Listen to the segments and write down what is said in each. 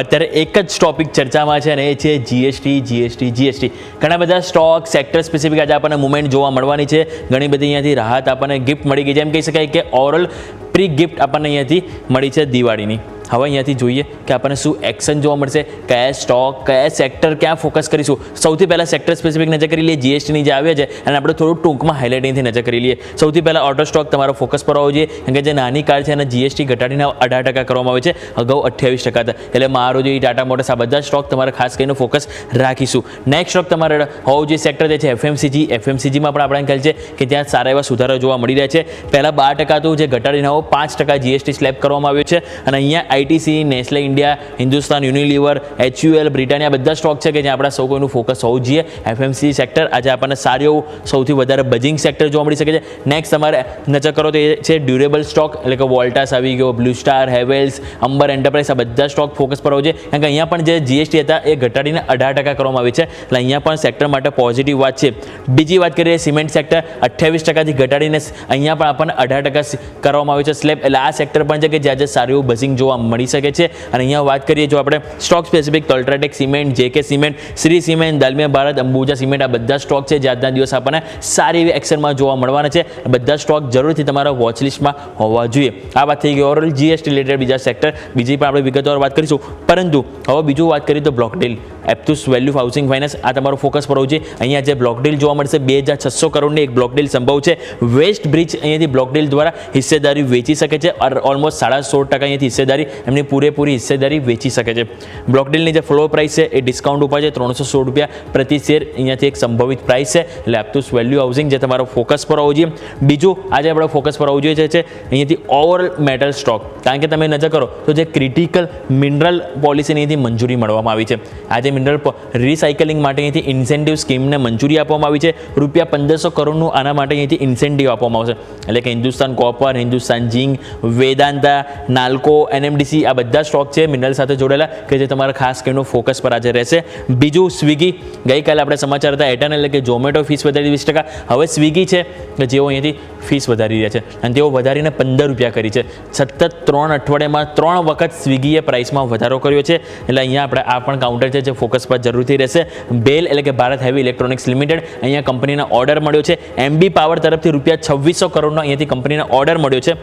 અત્યારે એક જ ટોપિક ચર્ચામાં છે અને એ છે જીએસટી જીએસટી જીએસટી ઘણા બધા સ્ટોક સેક્ટર સ્પેસિફિક આજે આપણને મુવમેન્ટ જોવા મળવાની છે. ઘણી બધી અહીંયાથી રાહત આપણને ગિફ્ટ મળી ગઈ એમ કહી શકાય કે ઓવરઓલ પ્રી ગિફ્ટ આપણને અહીંયાથી મળી છે દિવાળીની. હવે અહીંયાથી જોઈએ કે આપણને શું એક્શન જોવા મળશે, કયા સ્ટોક કયા સેક્ટર ક્યાં ફોકસ કરીશું. સૌથી પહેલાં સેક્ટર સ્પેસિફિક નજર કરી લઈએ જીએસટીની જે આવે છે અને આપણે થોડું ટૂંકમાં હાઇલાઇટિંગથી નજર કરી લઈએ. સૌથી પહેલાં ઓટો સ્ટોક તમારો ફોકસ પર હોવો જોઈએ, કારણ કે જે નાની કાર છે, એને જીએસટી ઘટાડીને અઢાર ટકા કરવામાં આવે છે, અગાઉ અઠ્યાવીસ ટકા હતા. એટલે મારો જોઈએ ટાટા મોટર્સ આ બધા સ્ટોક તમારે ખાસ કરીને ફોકસ રાખીશું. નેક્સ્ટ સ્ટોક તમારે હોવું જોઈએ સેક્ટર જે છે એફએમસીજી એફએમસીજીમાં પણ આપણે ખ્યાલ છે કે ત્યાં સારા એવા સુધારા જોવા મળી રહ્યા છે. પહેલાં બાર ટકા હતું જે ઘટાડીને પાંચ ટકા જીએસટી સ્લેબ કરવામાં આવ્યો છે. અને અહીંયા ITC, Nestle India, Hindustan, Unilever, HUL, Britannia બધા સ્ટોક છે કે જ્યાં આપણા સૌ કોઈનું ફોકસ હોવું જોઈએ. એફએમસી સેક્ટર આજે આપણને સારું એવું સૌથી વધારે બજિંગ સેક્ટર જોવા મળી શકે છે. નેક્સ્ટ તમારે નજર કરો તો એ છે ડ્યુરેબલ સ્ટોક એટલે કે વોલ્ટાસ આવી ગયો Blue Star Havells Amber enterprise આ બધા સ્ટોક ફોકસ પર હોવું જોઈએ. કારણ કે અહીંયા પણ જે જીએસટી હતા એ ઘટાડીને અઢાર ટકા કરવામાં આવી છે. એટલે અહીંયા પણ સેક્ટર માટે પોઝિટિવ વાત છે. બીજી વાત કરીએ સિમેન્ટ સેક્ટર અઠ્યાવીસ ટકાથી ઘટાડીને અહીંયા પણ આપણને અઢાર ટકા કરવામાં આવ્યું છે. સ્લેબ એટલે આ સેક્ટર પણ છે કે જ્યાં જે સારું એવું બઝિંગ જોવા મળી શકે છે. અને અહીંયા વાત કરીએ, જો આપણે stock specific UltraTech cement JK cement Shree cement Dalmia Bharat Ambuja cement આ બધા સ્ટોક છે. જે આજના દિવસ આપણને સારી એવી એક્શનમાં જોવા મળવાના છે. બધા સ્ટોક જરૂરથી તમારા વોચ લિસ્ટમાં હોવા જોઈએ. આ વાત થઈ ગઈ ઓવરઓલ જીએસટી રિલેટેડ બીજા સેક્ટર બીજી પણ આપણે વિગતવાર વાત કરીશું. પરંતુ હવે બીજું વાત કરીએ તો block deal Aptus value housing finance આ તમારો ફોકસ પર છે અહીંયા જે બ્લોક ડીલ જોવા મળશે, બે હજાર છસો કરોડની એક બ્લોક ડીલ સંભવ છે. વેસ્ટ બ્રિજ અહીંયાથી બ્લોક ડીલ દ્વારા હિસ્સેદારી વેચી શકે છે. ઓલમોસ્ટ સાડા સોળ ટકા અહીંયાથી હિસ્સેદારી એમની પૂરેપૂરી હિસ્સેદારી વેચી શકે છે. બ્લોકડીલની જે ફ્લોર પ્રાઇસ છે, એ ડિસ્કાઉન્ટ ઉપર છે, ત્રણસો સોળ રૂપિયા પ્રતિ શેર અહીંયાથી એક સંભવિત પ્રાઇસ છે, એટલે આપતું વેલ્યુ હાઉસિંગ જે તમારો ફોકસ પર હોવું જોઈએ. બીજું, આજે આપણે ફોકસ પર હોવું જોઈએ છે, અહીંયાથી ઓવરઓલ મેટલ સ્ટોક કારણ કે તમે નજર કરો, તો જે ક્રિટિકલ મિનરલ પોલિસીની અહીંથી મંજૂરી મળવામાં આવી છે. આજે મિનરલ રિસાયકલિંગ માટે અહીંથી ઇન્સેન્ટિવ સ્કીમને મંજૂરી આપવામાં આવી છે. રૂપિયા પંદરસો કરોડનું આના માટે અહીંથી ઇન્સેન્ટિવ આપવામાં આવશે. એટલે કે Hindustan copper Hindustan zinc Vedanta, Nalco NMDC આ બધા સ્ટોક છે, મિનરલ સાથે જોડેલા કે જે તમારા ખાસ કરીને ફોકસ પર આજે રહેશે. બીજું સ્વિગી, ગઈકાલે આપણે સમાચાર હતા એટર્ન એટલે કે ઝોમેટો ફીસ વધારી વીસ ટકા. હવે સ્વિગી છે કે જેઓ અહીંયાથી ફીસ વધારી રહ્યા છે અને તેઓ વધારીને પંદર રૂપિયા કરી છે. સતત ત્રણ અઠવાડિયામાં ત્રણ વખત સ્વિગીએ પ્રાઇસમાં વધારો કર્યો છે. એટલે અહીંયા આપણે આ પણ કાઉન્ટર છે જે ફોકસ પર જરૂરથી રહેશે. બેલ એટલે કે ભારત હેવી ઇલેક્ટ્રોનિક્સ લિમિટેડ અહીંયા કંપનીનો ઓર્ડર મળ્યો છે. એમબી પાવર તરફથી રૂપિયા છવ્વીસો કરોડનો અહીંયાથી કંપનીનો ઓર્ડર મળ્યો છે.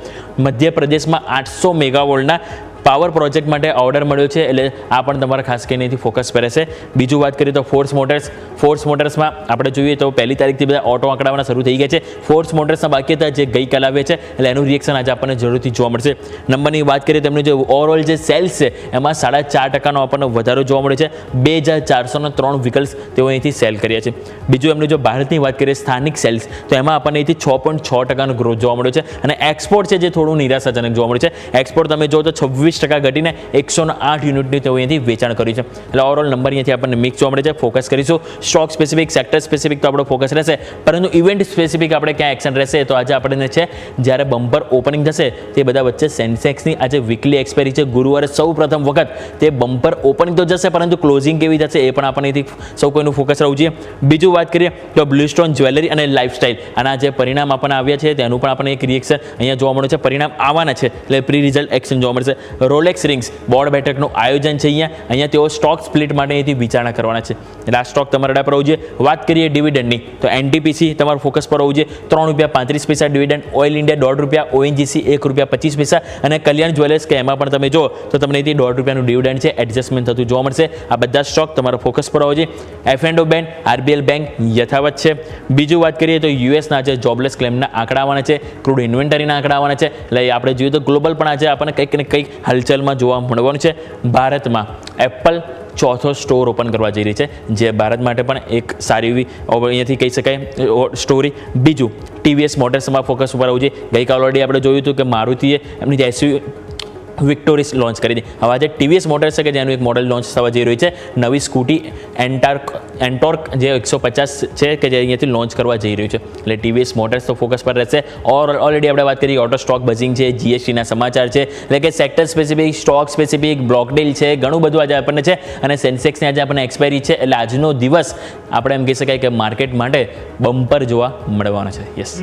મધ્યપ્રદેશમાં આઠસો મેગાવોલ્ટના પાવર પ્રોજેક્ટ માટે ઓર્ડર મળ્યો છે એટલે આ પણ તમારે ખાસ કરીને અહીંથી ફોકસ કરે છે બીજું વાત કરીએ તો ફોર્સ મોટર્સ ફોર્સ મોટર્સમાં આપણે જોઈએ તો પહેલી તારીખથી બધા ઓટો આંકડાવાના શરૂ થઈ ગયા છે. ફોર્સ મોટર્સના બાકી હતા જે ગઈકાલ આવે છે એટલે એનું રિએક્શન આજે આપણને જરૂરથી જોવા મળશે. નંબરની વાત કરીએ તેમનું જે ઓવરઓલ જે સેલ્સ છે, એમાં સાડા ચાર ટકાનો આપણને વધારો જોવા મળે છે. બે હજાર ચારસોના ત્રણ વ્હીકલ્સ તેઓ અહીંથી સેલ કર્યા છે. બીજું એમનું જો ભારતની વાત કરીએ સ્થાનિક સેલ્સ તો એમાં આપણને અહીંથી છ પોઈન્ટ છ ટકાનો ગ્રોથ જોવા મળ્યો છે. અને એક્સપોર્ટ છે જે થોડું નિરાશાજનક જોવા મળે છે. એક્સપોર્ટ તમે જો તો છવ્વીસ ટકા ઘટીને એકસો આઠ યુનિટની તેઓ અહીંયાથી વેચાણ કર્યું છે. એટલે ઓવરઓલ નંબર અહીંયાથી આપણને મિક્સ જોવા મળે છે. ફોકસ કરીશું. સ્ટોક સ્પેસિફિક સેક્ટર સ્પેસિફિક તો આપણો ફોકસ રહેશે. પરંતુ ઇવેન્ટ સ્પેસિફિક આપણે ક્યાં એક્શન રહેશે તો આજે આપણને છે, જ્યારે બમ્પર ઓપનિંગ થશે, તે બધા વચ્ચે સેન્સેક્સની આજે વીકલી એક્સપાયરી છે. ગુરુવારે સૌ પ્રથમ વખત તે બમ્પર ઓપનિંગ તો જશે, પરંતુ ક્લોઝિંગ કેવી થશે એ પણ આપણને સૌ કોઈનું ફોકસ રહેવું જોઈએ. બીજું વાત કરીએ તો બ્લુસ્ટોન જ્વેલરી અને લાઇફસ્ટાઇલ આના જે પરિણામ આપણને આવ્યા છે, તેનું પણ આપણને એક રિએક્શન અહીંયા જોવા મળ્યું છે. પરિણામ આવવાના છે. એટલે પ્રી રિઝલ્ટ એક્શન જોવા મળશે. રોલેક્સ રિંગ્સ બોર્ડ બેઠકનું આયોજન છે અહીંયા. અહીંયા તેઓ સ્ટોક સ્પ્લિટ માટે અહીંથી વિચારણા કરવાના છે. એટલે આ સ્ટોક તમારા પર હોવું વાત કરીએ ડિવિડન્ડની તો એનટીપીસી તમારું ફોકસ પર હોવું જોઈએ ત્રણ રૂપિયા પાંત્રીસ પૈસા ડિવિડન્ડ ઓઇલ ઇન્ડિયા દોઢ રૂપિયા ઓએનજીસી એક રૂપિયા પચીસ પૈસા અને કલ્યાણ જ્વેલર્સ કે એમાં પણ તમે જો તો તમને અહીંથી દોઢ રૂપિયાનું ડિવિડન્ડ છે એડજસ્ટમેન્ટ થતું જોવા મળશે. આ બધા સ્ટોક તમારા ફોકસ પર હોવો જોઈએ F and O bank RBL bank યથાવત છે. બીજું વાત કરીએ તો યુએસના આજે જોબલેસ ક્લેમના આંકડા આવવાના છે. ક્રૂડ ઇન્વેન્ટરીના આંકડા આવવાના છે. એટલે આપણે જોઈએ તો ગ્લોબલ પણ આજે આપણને કંઈક ને કંઈક હલચલમાં જોવા મળવાનું છે. ભારતમાં એપલ ચોથો સ્ટોર ઓપન કરવા જઈ રહી છે, જે ભારત માટે પણ એક સારી એવી અહીંયાથી કહી શકાય સ્ટોરી બીજું, ટીવીએસ મોટર્સમાં ફોકસ ઉપર આવવું જોઈએ. ગઈકાલ ઓલરેડી આપણે જોયું હતું કે મારુતિએ એમની એસયુ વિક્ટોરિસ લોન્ચ કરી હતી હવે આજે ટીવીએસ મોટર્સ છે કે જેનું એક મોડલ લોન્ચ થવા જઈ રહ્યું છે, નવી સ્કૂટી એન્ટાર્ક એન્ટોર્ક જે એકસો પચાસ છે કે જે અહીંયાથી લોન્ચ કરવા જઈ રહ્યું છે. એટલે ટીવીએસ મોટર્સ તો ફોકસ પર રહેશે. ઓર ઓલરેડી આપણે વાત કરી ઓટો સ્ટોક બઝિંગ છે જીએસટીના સમાચાર છે. એટલે કે sector specific stock specific block છે, ઘણું બધું આજે આપણને છે. અને સેન્સેક્સની આજે આપણને એક્સપાયરી છે. એટલે આજનો દિવસ આપણે એમ કહી શકાય કે માર્કેટ માટે બમ્પર જોવા મળવાનો છે. યસ